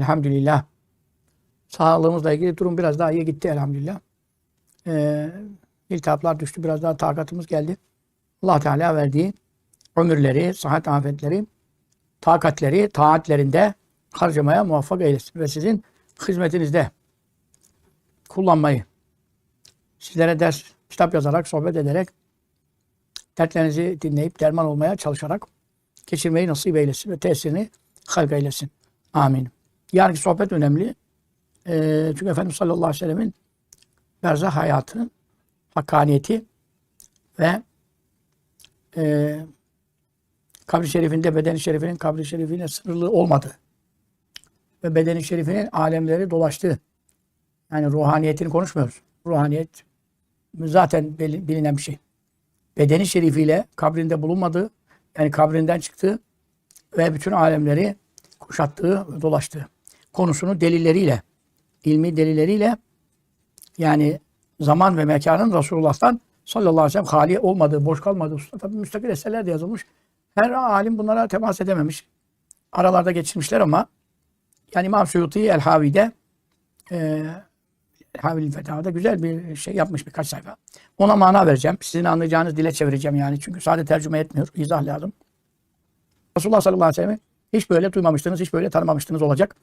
Elhamdülillah. Sağlığımızla ilgili durum biraz daha iyi gitti elhamdülillah. Ee, iltihaplar düştü. Biraz daha takatımız geldi. allah Teala verdiği ömürleri, sıhhat afetleri, takatleri, taatlerinde harcamaya muvaffak eylesin. Ve sizin hizmetinizde kullanmayı, sizlere ders, kitap yazarak, sohbet ederek, dertlerinizi dinleyip derman olmaya çalışarak geçirmeyi nasip eylesin ve tesirini halk eylesin. Amin. Yarınki sohbet önemli. Ee, çünkü Efendimiz sallallahu aleyhi ve sellemin berzah hayatı, hakkaniyeti ve e, kabri şerifinde bedeni şerifinin kabri şerifine sınırlı olmadı. Ve bedeni şerifinin alemleri dolaştı. Yani ruhaniyetini konuşmuyoruz. Ruhaniyet zaten bilinen bir şey. Bedeni şerifiyle kabrinde bulunmadı. Yani kabrinden çıktı ve bütün alemleri kuşattığı, dolaştığı konusunu delilleriyle, ilmi delilleriyle yani zaman ve mekanın Resulullah'tan sallallahu aleyhi ve sellem hali olmadığı, boş kalmadığı hususunda tabii müstakil eserler de yazılmış. Her alim bunlara temas edememiş. Aralarda geçirmişler ama yani İmam Suyuti El-Havi'de e, El-Havi'l Fetava'da güzel bir şey yapmış birkaç sayfa. Ona mana vereceğim. Sizin anlayacağınız dile çevireceğim yani. Çünkü sadece tercüme etmiyor. izah lazım. Resulullah sallallahu aleyhi ve sellem'i hiç böyle duymamıştınız, hiç böyle tanımamıştınız olacak.